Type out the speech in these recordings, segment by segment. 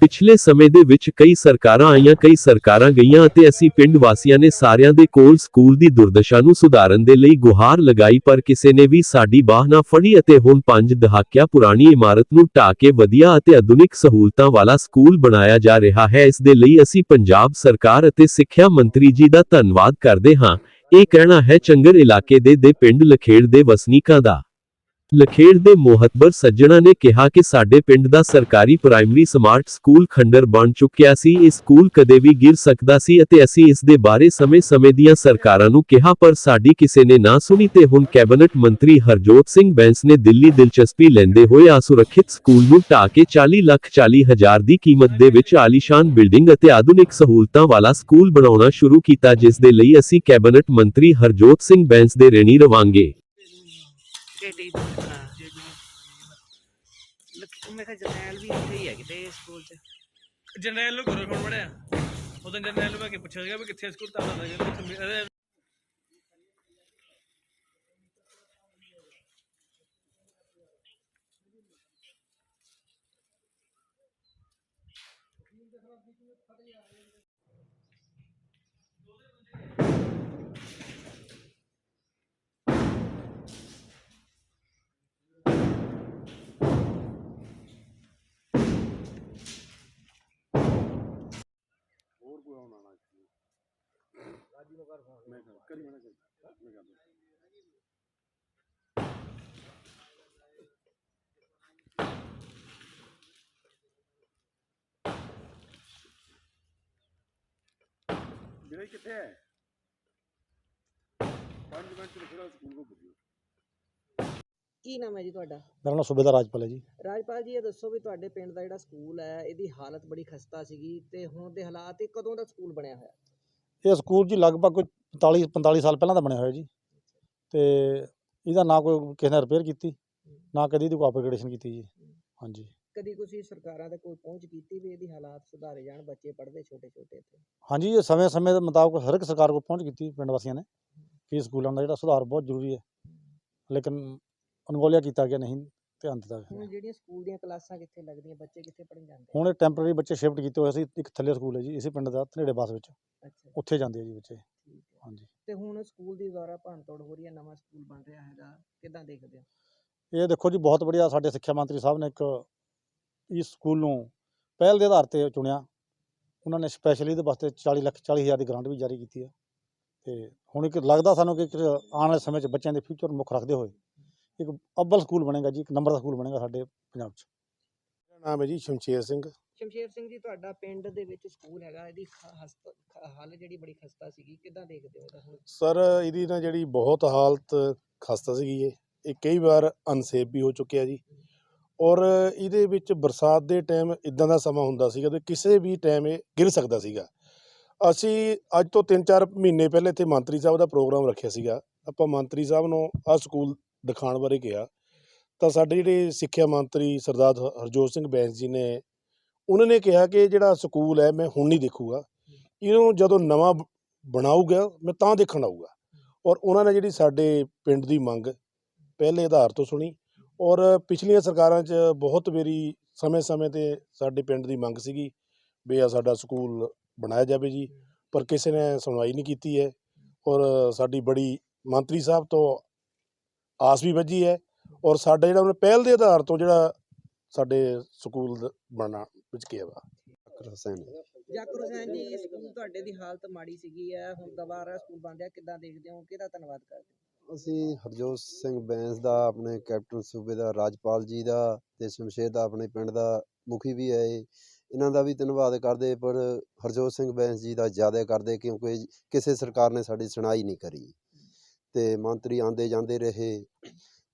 ਪਿਛਲੇ ਸਮੇਂ ਦੇ ਵਿੱਚ ਕਈ ਸਰਕਾਰਾਂ ਆਈਆਂ, ਕਈ ਸਰਕਾਰਾਂ ਗਈਆਂ ਅਤੇ ਅਸੀਂ ਪਿੰਡ ਵਾਸੀਆਂ ਨੇ ਸਾਰਿਆਂ ਦੇ ਕੋਲ ਸਕੂਲ ਦੀ ਦੁਰਦਸ਼ਾ ਨੂੰ ਸੁਧਾਰਨ ਦੇ ਲਈ ਗੁਹਾਰ ਲਗਾਈ, ਪਰ ਕਿਸੇ ਨੇ ਵੀ ਸਾਡੀ ਬਾਹ ਨਾ ਫੜੀ ਅਤੇ ਹੁਣ ਪੰਜ ਦਹਾਕਿਆਂ ਪੁਰਾਣੀ ਇਮਾਰਤ ਨੂੰ ਢਾਹ ਕੇ ਵਧੀਆ ਅਤੇ ਆਧੁਨਿਕ ਸਹੂਲਤਾਂ ਵਾਲਾ ਸਕੂਲ ਬਣਾਇਆ ਜਾ ਰਿਹਾ ਹੈ। ਇਸ ਦੇ ਲਈ ਅਸੀਂ ਪੰਜਾਬ ਸਰਕਾਰ ਅਤੇ ਸਿੱਖਿਆ ਮੰਤਰੀ ਜੀ ਦਾ ਧੰਨਵਾਦ ਕਰਦੇ ਹਾਂ। ਇਹ ਕਹਿਣਾ ਹੈ, ਚੰਗਰ ਇਲਾਕੇ ਦੇ ਦੇ ਪਿੰਡ ਲਖੇੜ ਦੇ ਵਸਨੀਕਾਂ ਦਾ। ਲਖੇੜ ਦੇ ਮੋਹਤਬਰ ਸੱਜਣਾ ਨੇ ਕਿਹਾ ਕਿ ਸਾਡੇ ਪਿੰਡ ਦਾ ਸਰਕਾਰੀ ਪ੍ਰਾਇਮਰੀ ਸਮਾਰਟ ਸਕੂਲ ਖੰਡਰ ਬਣ ਚੁੱਕਿਆ ਸੀ, ਇਹ ਸਕੂਲ ਕਦੇ ਵੀ ਗਿਰ ਸਕਦਾ ਸੀ ਅਤੇ ਅਸੀਂ ਇਸ ਦੇ ਬਾਰੇ ਸਮੇਂ-ਸਮੇਂ ਦੀਆਂ ਸਰਕਾਰਾਂ ਨੂੰ ਕਿਹਾ, ਪਰ ਸਾਡੀ ਕਿਸੇ ਨੇ ਨਾ ਸੁਣੀ ਤੇ ਹੁਣ ਕੈਬਨਿਟ ਮੰਤਰੀ ਹਰਜੋਤ ਸਿੰਘ ਬੈਂਸ ਨੇ ਦਿੱਲੀ ਦਿਲਚਸਪੀ ਲੈਂਦੇ ਹੋਏ ਅਸੁਰੱਖਿਅਤ ਸਕੂਲ ਨੂੰ ਢਾਹ ਕੇ 40 ਲੱਖ 40 ਹਜ਼ਾਰ ਦੀ ਕੀਮਤ ਦੇ ਵਿੱਚ ਆਲੀਸ਼ਾਨ ਬਿਲਡਿੰਗ ਅਤੇ ਆਧੁਨਿਕ ਸਹੂਲਤਾਂ ਵਾਲਾ ਸਕੂਲ ਬਣਾਉਣਾ ਸ਼ੁਰੂ ਕੀਤਾ, ਜਿਸ ਦੇ ਲਈ ਅਸੀਂ ਕੈਬਨਿਟ ਮੰਤਰੀ ਹਰਜੋਤ ਸਿੰਘ ਬੈਂਸ ਦੇ ਰੇਣੀ ਰਵਾਂਗੇ। ਕਿਹੜੀ ਮੈਂ ਕਿਹਾ ਜਰਨੈਲ ਵੀ ਇੱਥੇ ਹੀ ਹੈ ਕਿਤੇ ਸਕੂਲ 'ਚ। ਜਰਨੈਲ ਨੂੰ ਘਰੋਂ ਫੋਨ ਪੜਿਆ ਉਦੋਂ ਜਰਨੈਲ ਨੂੰ ਮੈਂ ਕਿ ਪੁੱਛਿਆ ਗਿਆ ਵੀ ਕਿੱਥੇ ਸਕੂਲ ਤਾਂ ਲੱਗਾ ਹੋਰ ਕੋਈ ਆਉਣਾ ਨਾ ਰਾਜੀ ਨੂੰ ਕਰ ਫੋਨ। ਮੈਂ ਕਰ ਕਰੀ ਮੈਂ ਕਰ ਮੈਂ ਕਰ ਵੀਰੇ ਕਿੱਥੇ ਹੈ? 5 ਮਿੰਟ ਚ ਲਿਖਣਾ ਸਕੂਲ ਕੋ ਪੁੱਜੋ ਕੀ ਨਾਮ ਹੈ ਜੀ ਤੁਹਾਡਾ? ਮੇਰਾ ਨਾਮ ਸੂਬੇਦਾਰ ਰਾਜਪਾਲ ਹੈ ਜੀ। ਰਾਜਪਾਲ ਜੀ ਇਹ ਦੱਸੋ ਵੀ ਤੁਹਾਡੇ ਪਿੰਡ ਦਾ ਜਿਹੜਾ ਸਕੂਲ ਹੈ ਇਹਦੀ ਹਾਲਤ ਬੜੀ ਖਸਤਾ ਸੀਗੀ ਤੇ ਹੁਣ ਦੇ ਹਾਲਾਤ ਇਹ ਕਦੋਂ ਦਾ ਸਕੂਲ ਬਣਿਆ ਹੋਇਆ? ਇਹ ਸਕੂਲ ਜੀ ਲਗਭਗ ਕੋਈ 45 45 ਸਾਲ ਪਹਿਲਾਂ ਦਾ ਬਣਿਆ ਹੋਇਆ ਜੀ। ਤੇ ਇਹਦਾ ਨਾ ਕੋਈ ਕਿਸੇ ਨੇ ਰਿਪੇਅਰ ਕੀਤੀ ਨਾ ਕਦੀ ਇਹਦੀ ਕੋਈ ਅਪਗ੍ਰੇਡੇਸ਼ਨ ਕੀਤੀ ਜੀ। ਹਾਂਜੀ। ਕਦੀ ਤੁਸੀਂ ਸਰਕਾਰਾਂ ਦੇ ਕੋਲ ਪਹੁੰਚ ਕੀਤੀ ਵੀ ਇਹਦੀ ਹਾਲਾਤ ਸੁਧਾਰੇ ਜਾਣ ਬੱਚੇ ਪੜ੍ਹਦੇ ਛੋਟੇ ਛੋਟੇ ਇੱਥੇ? ਹਾਂਜੀ ਇਹ ਸਮੇਂ ਸਮੇਂ ਦੇ ਮੁਤਾਬਕ ਹਰ ਇੱਕ ਸਰਕਾਰ ਕੋਲ ਪਹੁੰਚ ਕੀਤੀ ਪਿੰਡ ਵਾਸੀਆਂ ਨੇ ਕਿ ਸਕੂਲਾਂ ਦਾ ਜਿਹੜਾ ਸੁਧਾਰ ਬਹੁਤ ਜ਼ਰੂਰੀ ਹੈ। ਲੇਕਿਨ ਅਣਗੌਲਿਆ ਕੀਤਾ ਗਿਆ ਨਹੀਂ ਧਿਆਨ ਦਿੱਤਾ ਗਿਆ ਹੁਣ ਜਿਹੜੀਆਂ ਸਕੂਲ ਦੀਆਂ ਕਲਾਸਾਂ ਕਿੱਥੇ ਲੱਗਦੀਆਂ ਬੱਚੇ ਕਿੱਥੇ ਪੜ੍ਹਨ ਜਾਂਦੇ ਹੁਣ ਇਹ ਟੈਂਪਰੇਰੀ ਬੱਚੇ ਸ਼ਿਫਟ ਕੀਤੇ ਹੋਏ ਸੀ ਇੱਕ ਥੱਲੇ ਸਕੂਲ ਹੈ ਜੀ ਇਸੇ ਪਿੰਡ ਦਾ ਧਨੇੜੇ ਬਾਸ ਵਿੱਚ। ਅੱਛਾ। ਉੱਥੇ ਜਾਂਦੇ ਆ ਜੀ ਬੱਚੇ। ਠੀਕ ਹੈ। ਹਾਂਜੀ। ਤੇ ਹੁਣ ਸਕੂਲ ਦੀ ਦੁਆਰਾ ਭੰਨਤੋੜ ਹੋ ਰਹੀ ਹੈ ਨਵਾਂ ਸਕੂਲ ਬਣ ਰਿਹਾ ਹੈਗਾ ਕਿਦਾਂ ਦੇਖਦੇ ਹੋ? ਇਹ ਦੇਖੋ ਜੀ ਬਹੁਤ ਵਧੀਆ ਸਾਡੇ ਸਿੱਖਿਆ ਮੰਤਰੀ ਸਾਹਿਬ ਨੇ ਇੱਕ ਇਸ ਸਕੂਲ ਨੂੰ ਪਹਿਲ ਦੇ ਆਧਾਰ ਤੇ ਚੁਣਿਆ। ਉਹਨਾਂ ਨੇ ਸਪੈਸ਼ਲੀ ਇਹਦੇ ਵਾਸਤੇ 40 ਲੱਖ 40 ਹਜ਼ਾਰ ਦੀ ਗ੍ਰਾਂਟ ਵੀ ਜਾਰੀ ਕੀਤੀ ਹੈ। ਤੇ ਹੁਣ ਇੱਕ ਲੱਗਦਾ ਸਾਨੂੰ ਕਿ ਇੱਕ ਆਉਣ ਵਾਲੇ ਸਮੇਂ 'ਚ ਬੱਚਿਆਂ ਦੇ ਫਿਊਚਰ ਮੁੱਖ ਰੱਖਦੇ ਹੋਏ ਇੱਕ ਅੱਵਲ ਸਕੂਲ ਬਣੇਗਾ ਜੀ ਇੱਕ ਨੰਬਰ ਦਾ ਸਕੂਲ ਬਣੇਗਾ ਸਾਡੇ ਪੰਜਾਬ 'ਚ। ਮੇਰਾ ਨਾਮ ਹੈ ਜੀ ਸ਼ਮਸ਼ੇਰ ਸਿੰਘ। ਸ਼ਮਸ਼ੇਰ ਸਿੰਘ ਜੀ ਤੁਹਾਡਾ ਪਿੰਡ ਦੇ ਵਿੱਚ ਸਕੂਲ ਹੈਗਾ ਇਹਦੀ ਹਾਲਤ ਜਿਹੜੀ ਬੜੀ ਖਸਤਾ ਸੀਗੀ ਕਿਦਾਂ ਦੇਖਦੇ ਹੋ ਇਹਦਾ ਹੁਣ? ਸਰ ਇਹਦੀ ਨਾ ਜਿਹੜੀ ਬਹੁਤ ਹਾਲਤ ਖਸਤਾ ਸੀਗੀ ਇਹ ਇਹ ਕਈ ਵਾਰ ਅਨਸੇਫ ਵੀ ਹੋ ਚੁੱਕਿਆ ਜੀ। ਔਰ ਇਹਦੇ ਵਿੱਚ ਬਰਸਾਤ ਦੇ ਟਾਈਮ ਇਦਾਂ ਦਾ ਸਮਾਂ ਹੁੰਦਾ ਸੀਗਾ ਤੇ ਕਿਸੇ ਵੀ ਟਾਈਮ ਇਹ ਗਿਰ ਸਕਦਾ ਸੀਗਾ। ਅਸੀਂ ਅੱਜ ਤੋਂ 3-4 ਮਹੀਨੇ ਪਹਿਲੇ ਇੱਥੇ ਮੰਤਰੀ ਸਾਹਿਬ ਦਾ ਪ੍ਰੋਗਰਾਮ ਰੱਖਿਆ ਸੀਗਾ। ਆਪਾਂ ਮੰਤਰੀ ਸਾਹਿਬ ਨੂੰ ਆਹ ਸਕੂਲ ਦਿਖਾਉਣ ਬਾਰੇ ਕਿਹਾ, ਤਾਂ ਸਾਡੇ ਜਿਹੜੇ ਸਿੱਖਿਆ ਮੰਤਰੀ ਸਰਦਾਰ ਹ- ਹਰਜੋਤ ਸਿੰਘ ਬੈਂਸ ਜੀ ਨੇ, ਉਹਨਾਂ ਨੇ ਕਿਹਾ ਕਿ ਜਿਹੜਾ ਸਕੂਲ ਹੈ, ਮੈਂ ਹੁਣ ਨਹੀਂ ਦੇਖੂਗਾ। ਇਹਨੂੰ ਜਦੋਂ ਨਵਾਂ ਬ- ਬਣਾਊਗਾ, ਮੈਂ ਤਾਂ ਦੇਖਣ ਆਊਗਾ। ਔਰ ਉਹਨਾਂ ਨੇ ਜਿਹੜੀ ਸਾਡੇ ਪਿੰਡ ਦੀ ਮੰਗ ਪਹਿਲੇ ਆਧਾਰ ਤੋਂ ਸੁਣੀ ਔਰ ਪਿਛਲੀਆਂ ਸਰਕਾਰਾਂ 'ਚ ਬਹੁਤ ਵਾਰੀ ਸਮੇਂ-ਸਮੇਂ ਤੇ ਸਾਡੇ ਪਿੰਡ ਦੀ ਮੰਗ ਸੀਗੀ ਵੀ ਆ ਸਾਡਾ ਸਕੂਲ ਬਣਾਇਆ ਜਾਵੇ ਜੀ, ਪਰ ਕਿਸੇ ਨੇ ਸੁਣਵਾਈ ਨਹੀਂ ਕੀਤੀ ਹੈ। ਔਰ ਸਾਡੀ ਬੜੀ ਮੰਤਰੀ ਸਾਹਿਬ ਤੋਂ ਆਸ ਵੀ ਵੱਜੀ ਹੈ ਔਰ ਸਾਡਾ ਜਿਹੜਾ ਉਹਨੇ ਪਹਿਲ ਦੇ ਆਧਾਰ ਤੋਂ ਜਿਹੜਾ ਸਾਡੇ ਸਕੂਲ ਬਣਨਾ ਵਿੱਚ ਗਿਆ ਵਾ। ਹੁਸੈਨ ਜਾਕਰ ਹੁਸੈਨ ਜੀ ਸਕੂਲ ਤੁਹਾਡੇ ਦੀ ਹਾਲਤ ਮਾੜੀ ਸੀਗੀ ਹੈ। ਹੁਣ ਦੁਬਾਰਾ ਸਕੂਲ ਬਣ ਰਿਹਾ ਕਿਦਾਂ ਦੇਖਦੇ ਹੋ? ਕਿਹਦਾ ਧੰਨਵਾਦ ਕਰਦੇ ਹੋ? ਅਸੀਂ ਹਰਜੋਤ ਸਿੰਘ ਬੈਂਸ ਦਾ ਆਪਣੇ ਕੈਪਟਨ ਸੂਬੇ ਦਾ ਰਾਜਪਾਲ ਜੀ ਦਾ ਤੇ ਸ਼ਮਸ਼ੇਰ ਦਾ ਆਪਣੇ ਪਿੰਡ ਦਾ ਮੁਖੀ ਵੀ ਹੈ ਇਹ। ਇਹਨਾਂ ਦਾ ਵੀ ਧੰਨਵਾਦ ਕਰਦੇ ਪਰ ਹਰਜੋਤ ਸਿੰਘ ਬੈਂਸ ਜੀ ਦਾ ਜ਼ਿਆਦਾ ਕਰਦੇ ਕਿਉਂਕਿ ਕਿਸੇ ਸਰਕਾਰ ਨੇ ਸਾਡੀ ਸੁਣਾਈ ਨਹੀਂ ਕਰੀ। ਤੇ ਮੰਤਰੀ ਆਂਦੇ ਜਾਂਦੇ ਰਹੇ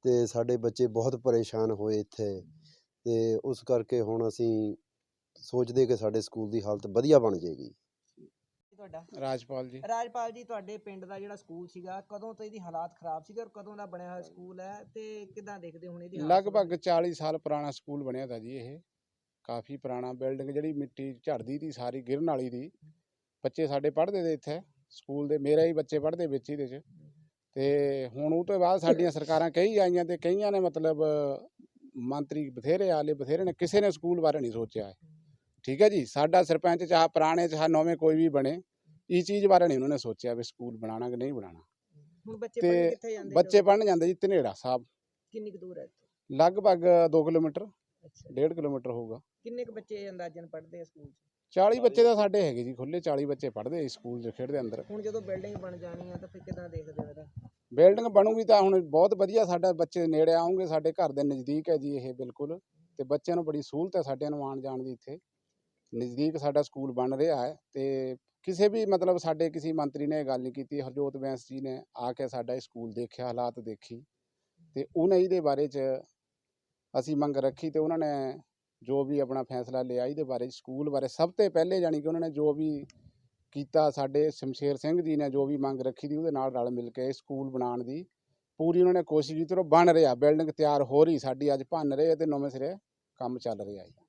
ਤੇ ਸਾਡੇ ਬੱਚੇ ਬਹੁਤ ਪਰੇਸ਼ਾਨ ਹੋਏ ਇੱਥੇ ਤੇ ਉਸ ਕਰਕੇ ਹੁਣ ਅਸੀਂ ਸੋਚਦੇ ਕਿ ਸਾਡੇ ਸਕੂਲ ਦੀ ਹਾਲਤ ਵਧੀਆ ਬਣ ਜਾਏਗੀ। ਤੁਹਾਡਾ? ਰਾਜਪਾਲ ਜੀ। ਰਾਜਪਾਲ ਜੀ ਤੁਹਾਡੇ ਪਿੰਡ ਦਾ ਜਿਹੜਾ ਸਕੂਲ ਸੀਗਾ ਕਦੋਂ ਤੋਂ ਇਹਦੀ ਹਾਲਾਤ ਖਰਾਬ ਸੀਗੇ ਔਰ ਕਦੋਂ ਦਾ ਬਣਿਆ ਹੋਇਆ ਸਕੂਲ ਹੈ ਤੇ ਕਿਦਾਂ ਦੇਖਦੇ ਹੋ ਹੁਣ ਇਹਦੀ ਹਾਲਤ? ਲਗਭਗ 40 ਸਾਲ ਪੁਰਾਣਾ ਸਕੂਲ ਬਣਿਆ ਤਾ ਜੀ ਇਹ। ਕਾਫੀ ਪੁਰਾਣਾ ਬਿਲਡਿੰਗ ਜਿਹੜੀ ਮਿੱਟੀ ਝੜਦੀ ਤੀ ਸਾਰੀ ਗਿਰਨ ਵਾਲੀ ਦੀ ਬੱਚੇ ਸਾਡੇ ਪੜ੍ਹਦੇ ਤੇ ਇੱਥੇ ਸਕੂਲ ਦੇ ਮੇਰੇ ਹੀ ਬੱਚੇ ਪੜ੍ਹਦੇ ਵਿੱਚ ਇਹਦੇ 'ਚ। ਤੇ ਹੁਣ ਉਹ ਤੋਂ ਬਾਅਦ ਸਾਡੀਆਂ ਸਰਕਾਰਾਂ ਕਈ ਆਈਆਂ ਤੇ ਕਈਆਂ ਨੇ ਮਤਲਬ ਮੰਤਰੀ ਬਥੇਰੇ ਆਲੇ ਬਥੇਰੇ ਨੇ ਕਿਸੇ ਨੇ ਸਕੂਲ ਬਾਰੇ ਨਹੀਂ ਸੋਚਿਆ। ਠੀਕ ਹੈ ਜੀ? ਸਾਡਾ ਸਰਪੰਚ ਚਾਹ ਪੁਰਾਣੇ ਚਾਹ ਨਵੇਂ ਕੋਈ ਵੀ ਬਣੇ ਇਹ ਚੀਜ਼ ਬਾਰੇ ਨਹੀਂ ਉਹਨਾਂ ਨੇ ਸੋਚਿਆ ਵੀ ਸਕੂਲ ਬਣਾਉਣਾ ਕਿ ਨਹੀਂ ਬਣਾਉਣਾ। ਹੁਣ ਬੱਚੇ ਪੜ੍ਹਨ ਕਿੱਥੇ ਜਾਂਦੇ ਬੱਚੇ? ਪੜ੍ਹਨ ਜਾਂਦੇ ਜੀ ਧਨੇੜਾ ਸਾਹਿਬ। ਕਿੰਨੀ ਕੁ ਦੂਰ ਹੈ ਇੱਥੋਂ? ਲਗਭਗ 2 ਕਿਲੋਮੀਟਰ ਅੱਛਾ। 1.5 ਕਿਲੋਮੀਟਰ ਹੋਊਗਾ। ਕਿੰਨੇ ਕੁ ਬੱਚੇ ਅੰਦਾਜ਼ਨ ਪੜ੍ਹਦੇ ਆ ਸਕੂਲ 'ਚ? 40 ਬੱਚੇ ਤਾਂ ਸਾਡੇ ਹੈਗੇ ਜੀ ਖੁੱਲੇ 40 ਬੱਚੇ ਪੜ੍ਹਦੇ ਆ ਸਕੂਲ 'ਚ ਖੇਡਦੇ ਅੰਦਰ। ਹੁਣ ਜਦੋਂ ਬਿਲਡਿੰਗ ਬਣ ਜਾਣੀ ਆ ਤਾਂ ਫਿਰ ਕਿਦਾਂ ਦੇਖਦੇ ਹੋ ਇਹਦਾ? ਬਿਲਡਿੰਗ ਬਣੂਗੀ ਤਾਂ ਹੁਣ ਬਹੁਤ ਵਧੀਆ ਸਾਡਾ ਬੱਚੇ ਨੇੜੇ ਆਉਂਗੇ ਸਾਡੇ ਘਰ ਦੇ ਨਜ਼ਦੀਕ ਹੈ ਜੀ ਇਹ ਬਿਲਕੁਲ। ਤੇ ਬੱਚਿਆਂ ਨੂੰ ਬੜੀ ਸਹੂਲਤ ਹੈ ਸਾਡੇ ਨੂੰ ਆਉਣ ਜਾਣ ਦੀ ਇੱਥੇ। ਨਜ਼ਦੀਕ ਸਾਡਾ ਸਕੂਲ ਬਣ ਰਿਹਾ ਹੈ ਤੇ ਕਿਸੇ ਵੀ ਮਤਲਬ ਸਾਡੇ ਕਿਸੇ ਮੰਤਰੀ ਨੇ ਇਹ ਗੱਲ ਨਹੀਂ ਕੀਤੀ ਹਰਜੋਤ ਬੈਂਸ ਜੀ ਨੇ ਆ ਕੇ ਸਾਡਾ ਇਹ ਸਕੂਲ ਦੇਖਿਆ ਹਾਲਾਤ ਦੇਖੀ। ਤੇ ਉਹਨੇ ਇਹਦੇ ਬਾਰੇ ਚ ਅਸੀਂ ਮੰਗ ਰੱਖੀ ਤੇ ਉਹਨਾਂ ਨੇ ਜੋ ਵੀ ਆਪਣਾ ਫੈਸਲਾ ਲਿਆ ਇਹਦੇ ਬਾਰੇ, ਸਕੂਲ ਬਾਰੇ, ਸਭ ਤੋਂ ਪਹਿਲੇ ਜਾਣੀ ਕਿ ਉਹਨਾਂ ਨੇ ਜੋ ਵੀ ਕੀਤਾ ਸਾਡੇ ਸ਼ਮਸ਼ੇਰ ਸਿੰਘ ਜੀ ਨੇ ਜੋ ਵੀ ਮੰਗ ਰੱਖੀ ਦੀ ਉਹਦੇ ਨਾਲ ਰਲ ਮਿਲ ਕੇ ਇਹ ਸਕੂਲ ਬਣਾਉਣ ਦੀ ਪੂਰੀ ਉਹਨਾਂ ਨੇ ਕੋਸ਼ਿਸ਼ ਕੀਤੀ ਤੇ ਉਹ ਬਣ ਰਿਹਾ, ਬਿਲਡਿੰਗ ਤਿਆਰ ਹੋ ਰਹੀ, ਸਾਡੀ ਅੱਜ ਭੰਨ ਰਹੇ ਹੈ ਤੇ ਨਵੇਂ ਸਿਰੇ ਕੰਮ ਚੱਲ ਰਿਹਾ ਹੈ